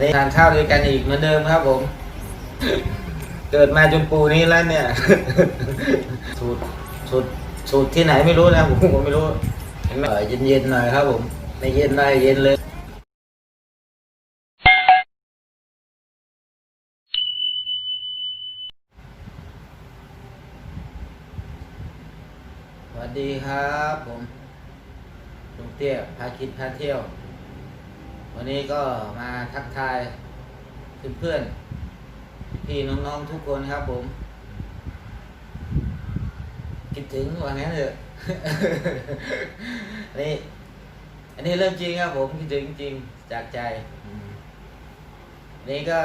นี่ทานข้าวด้วยกันอีกเหมือนเดิมครับผม เกิดมาจนปูนี้แล้วเนี่ย สูตรสูตรสูตรที่ไหนไม่รู้นะผมผมไม่รู้เห็นไหมเออเย็นๆหน่อยครับผมไม่เย็นหน่อยเย็นเลยสวัสดีครับผมลุงเตี้ยพาคิดพาเที่ยว วันนี้ก็มาทักทายเพื่อนๆพี่น้องๆทุกคนครับผม คิดถึงว่างั้นเถอะนี่อันนี้เรื่องจริงครับผมคิดถึงจริงจากใจนี่ก็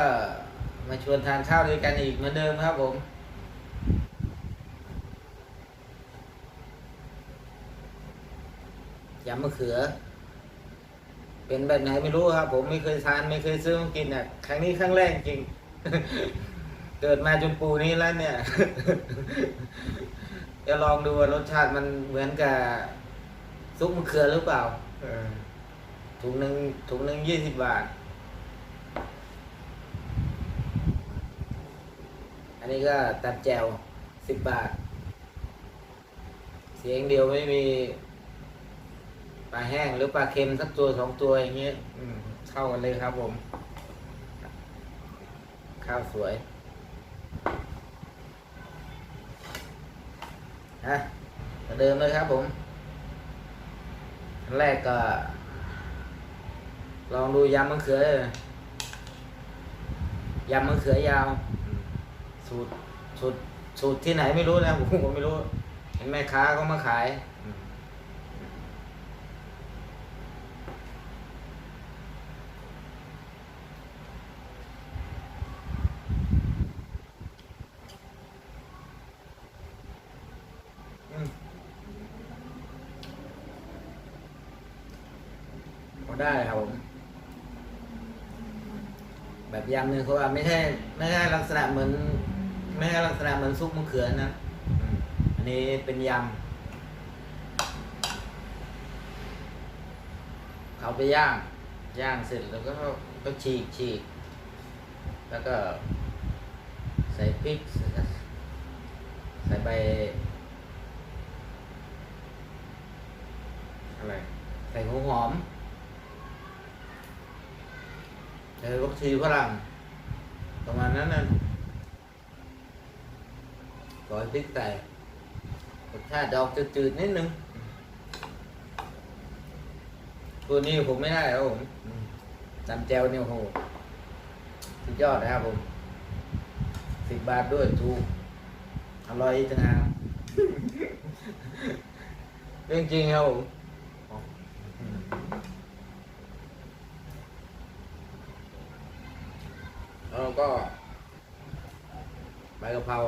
มาชวนทานข้าวด้วยกันอีกเหมือนเดิมครับผมยำมะเขือ เป็นแบบไหนไม่รู้ครับ ผมไม่เคยทานไม่เคยซื้อมากินอะครั้งนี้ครั้งแรกจริง เกิดมาจนปูนี้แล้วเนี่ย จะลองดูว่ารสชาติมันเหมือนกับซุปมะเขือหรือเปล่าถุงหนึ่งถุงหนึ่งยี่สิบบาท อันนี้ก็ตัดแจวสิบบาท เสียงเดียวไม่มี ปลาแห้งหรือปลาเค็มสักตัวสองตัวอย่างเงี้ยเข้ากันเลยครับผม ข้าวสวยฮะเดิมเลยครับผมแรกก็ ลองดูยำมะเขือยำมะเขือยาว สูตรสูตรสูตรที่ไหนไม่รู้นะผมผมไม่รู้ เห็นแม่ค้าก็มาขายอืม อืมพอ ได้ครับผม แบบยำเนี่ยเขาว่าไม่ใช่ไม่ใช่ลักษณะเหมือน ไม่ใช่ลักษณะเหมือนซุปมะเขือนะ อันนี้เป็นยำเอาไปย่าง ย่างเสร็จแล้วก็ก็ฉีกฉีกแล้วก็ใส่พริกใส่ใบอะไรใส่หัวหอมใส่ วัคซีนฝรั่งประมาณนั้นนะก่อยพริกใส่รสชาติดอกจืดๆนิดนึงตัวนี้ผมไม่ได้ครับผมตำแจวเนี่ยโอ้โหสุดยอดนะครับผมสิบบาทด้วยถูกอร่อยจังครับเรื่องจริงครับผม แล้วก็ใบกะเพรา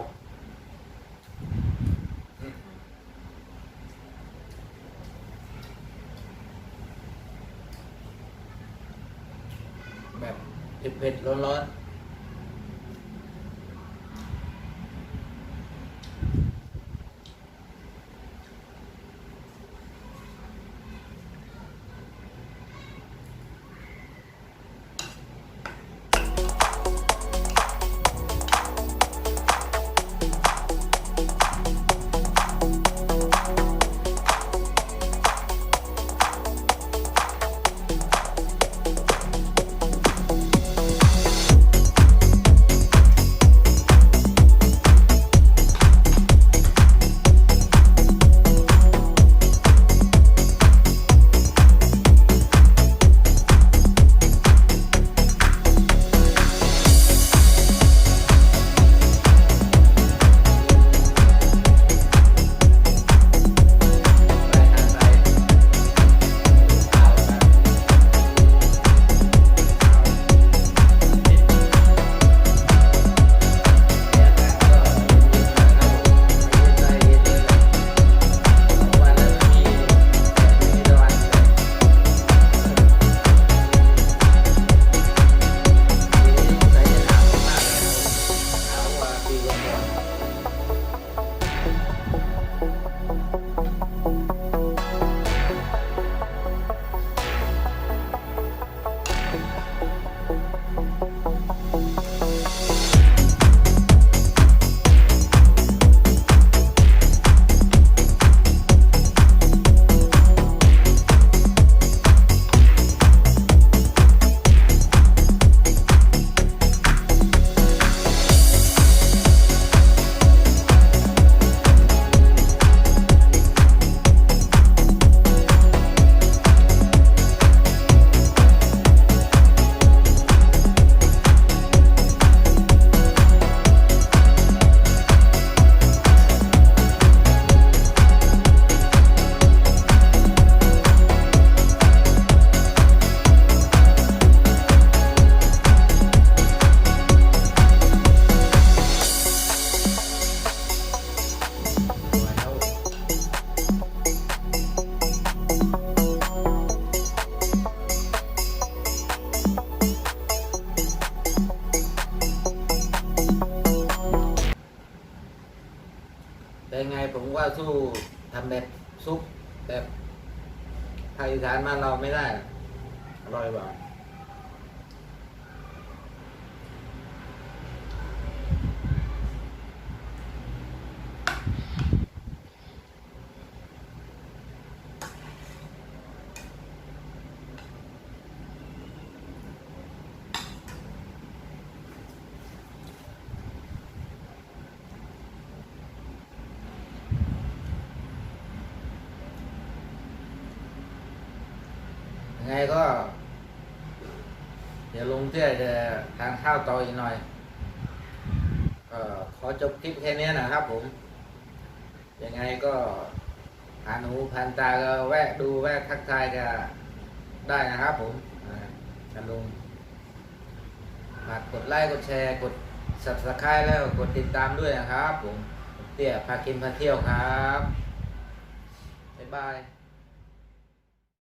แบบเผ็ดๆร้อน ว่าสู้ทำแบบซุปแบบภาคอีสานมานเราไม่ได้ อร่อยกว่า ไงก็ เดี๋ยวลุงเตี้ยจะทานข้าวต่ออีกหน่อยก็ขอจบคลิปแค่นี้นะครับผม ยังไงก็ผ่านหูผ่านตาก็แวะดูแวะทักทายก็ได้นะครับผมอ่ากันลุงฝากกดไลค์กดแชร์กด subscribe แล้วกดติดตามด้วยนะครับผมผมเตี้ยพากินพาเที่ยวครับ บ๊ายบาย